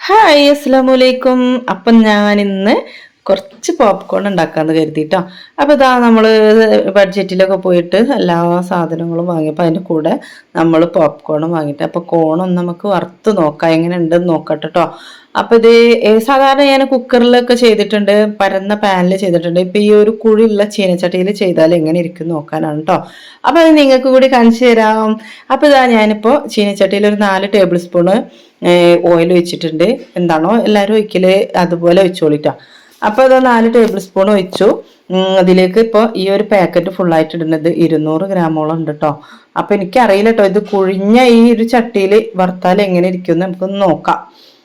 Hi അസ്സാം വലൈക്കും അപ്പം ഞാൻ ഇന്ന് കുറച്ച് പോപ്കോൺ ഉണ്ടാക്കാമെന്ന് കരുതിട്ടോ. അപ്പോൾ ഇതാ നമ്മൾ ബഡ്ജറ്റിലൊക്കെ പോയിട്ട് എല്ലാ സാധനങ്ങളും വാങ്ങിയപ്പോൾ അതിന്റെ കൂടെ നമ്മൾ പോപ്കോണും വാങ്ങിയിട്ട്. അപ്പോൾ കോണൊന്നും നമുക്ക് വറുത്ത് നോക്കാം. എങ്ങനെ ഉണ്ടെന്ന് നോക്കട്ടെ കേട്ടോ അപ്പോൾ ഇത് സാധാരണ ഞാൻ കുക്കറിലൊക്കെ ചെയ്തിട്ടുണ്ട്. പരന്ന പാനിൽ ചെയ്തിട്ടുണ്ട്. ഇപ്പോൾ ഈ ഒരു കുഴിയുള്ള ചീനച്ചട്ടിയിൽ ചെയ്താൽ എങ്ങനെ ഇരിക്കും നോക്കാനാണ് കേട്ടോ അപ്പോൾ അത് നിങ്ങൾക്ക് കൂടി കാണിച്ചു തരാം. അപ്പോൾ ഇതാ ഞാനിപ്പോൾ ചീനച്ചട്ടിയിൽ ഒരു നാല് ടേബിൾ സ്പൂണ് ഓയിൽ ഒഴിച്ചിട്ടുണ്ട്. എന്താണോ എല്ലാവരും ഒഴിക്കൽ അതുപോലെ ഒഴിച്ചോളിട്ടോ. അപ്പോൾ അത് നാല് ടേബിൾ സ്പൂൺ ഒഴിച്ചു. അതിലേക്ക് ഇപ്പോൾ ഈ ഒരു പാക്കറ്റ് ഫുള്ളായിട്ട് ഇടുന്നത് ഇരുന്നൂറ് ഗ്രാമോളം ഉണ്ട് കേട്ടോ അപ്പോൾ എനിക്കറിയില്ല കേട്ടോ ഇത് കുഴിഞ്ഞ ഈ ഒരു ചട്ടിയിൽ വറുത്താൽ എങ്ങനെ ഇരിക്കും എന്ന് നമുക്കൊന്ന് നോക്കാം.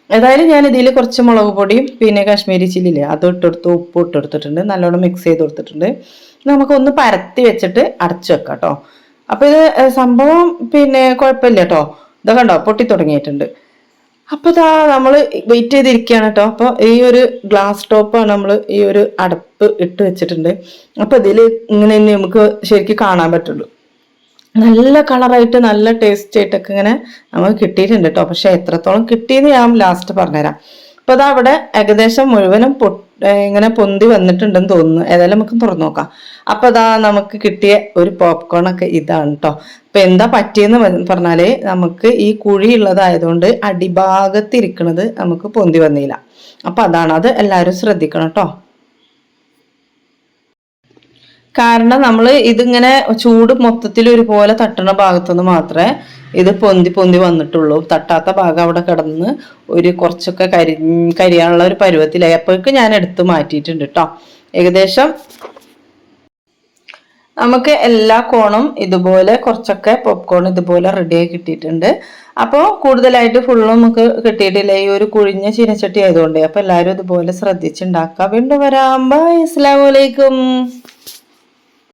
ഏതായാലും ഞാൻ ഇതിൽ കുറച്ച് മുളക് പൊടിയും പിന്നെ കാശ്മീരി ചില്ലില്ലേ അത് ഇട്ടെടുത്ത് ഉപ്പ് ഇട്ടെടുത്തിട്ടുണ്ട് നല്ലോണം മിക്സ് ചെയ്ത് കൊടുത്തിട്ടുണ്ട്. നമുക്കൊന്ന് പരത്തി വെച്ചിട്ട് അടച്ചു വെക്കാം കേട്ടോ അപ്പോൾ ഇത് സംഭവം പിന്നെ കുഴപ്പമില്ല കേട്ടോ ഇതൊക്കെ ഉണ്ടോ പൊട്ടി തുടങ്ങിയിട്ടുണ്ട് അപ്പൊ ഇതാ നമ്മൾ വെയിറ്റ് ചെയ്തിരിക്കുകയാണ് കേട്ടോ അപ്പൊ ഈ ഒരു ഗ്ലാസ് ടോപ്പാണ് നമ്മൾ ഈ ഒരു അടപ്പ് ഇട്ട് വെച്ചിട്ടുണ്ട്. അപ്പൊ ഇതിൽ ഇങ്ങനെ തന്നെ നമുക്ക് ശരിക്കും കാണാൻ പറ്റുള്ളൂ. നല്ല കളറായിട്ട് നല്ല ടേസ്റ്റ് ആയിട്ടൊക്കെ ഇങ്ങനെ നമുക്ക് കിട്ടിയിട്ടുണ്ട് കേട്ടോ പക്ഷെ എത്രത്തോളം കിട്ടിയെന്ന് ഞാൻ ലാസ്റ്റ് പറഞ്ഞുതരാം. അപ്പൊ അതാ അവിടെ ഏകദേശം മുഴുവനും പൊ- ഏർ ഇങ്ങനെ പൊന്തി വന്നിട്ടുണ്ടെന്ന് തോന്നുന്നു. ഏതായാലും നമുക്ക് തുറന്നു നോക്കാം. അപ്പൊ അതാ നമുക്ക് കിട്ടിയ ഒരു പോപ്കോൺ ഒക്കെ ഇതാണ് കേട്ടോ അപ്പൊ എന്താ പറ്റിയെന്ന് പറഞ്ഞാൽ നമുക്ക് ഈ കുഴി ഉള്ളതായതുകൊണ്ട് അടിഭാഗത്ത് ഇരിക്കണത് നമുക്ക് പൊന്തി വന്നില്ല. അപ്പൊ അതാണ് അത് എല്ലാവരും ശ്രദ്ധിക്കണം കേട്ടോ കാരണം നമ്മൾ ഇതിങ്ങനെ ചൂട് മൊത്തത്തിൽ ഒരുപോലെ തട്ടണ ഭാഗത്തുനിന്ന് മാത്രമേ ഇത് പൊന്തി പൊന്തി വന്നിട്ടുള്ളൂ. തട്ടാത്ത ഭാഗം അവിടെ കിടന്ന് ഒരു കുറച്ചൊക്കെ കരി കരിയാനുള്ള ഒരു പരുവത്തിലായി. അപ്പോഴേക്ക് ഞാൻ എടുത്ത് മാറ്റിയിട്ടുണ്ട് കേട്ടോ ഏകദേശം നമുക്ക് എല്ലാ കോണും ഇതുപോലെ കുറച്ചൊക്കെ പോപ്കോൺ ഇതുപോലെ റെഡിയായി കിട്ടിയിട്ടുണ്ട്. അപ്പോൾ കൂടുതലായിട്ട് ഫുള്ളും നമുക്ക് കിട്ടിയിട്ടില്ല. ഈ ഒരു കുഴിഞ്ഞ ചീനച്ചട്ടി ആയതുകൊണ്ട്. അപ്പോൾ എല്ലാവരും ഇതുപോലെ ശ്രദ്ധിച്ചുണ്ടാക്കാം വീണ്ടും വരാം. ബൈ അസ്സലാമു അലൈക്കും.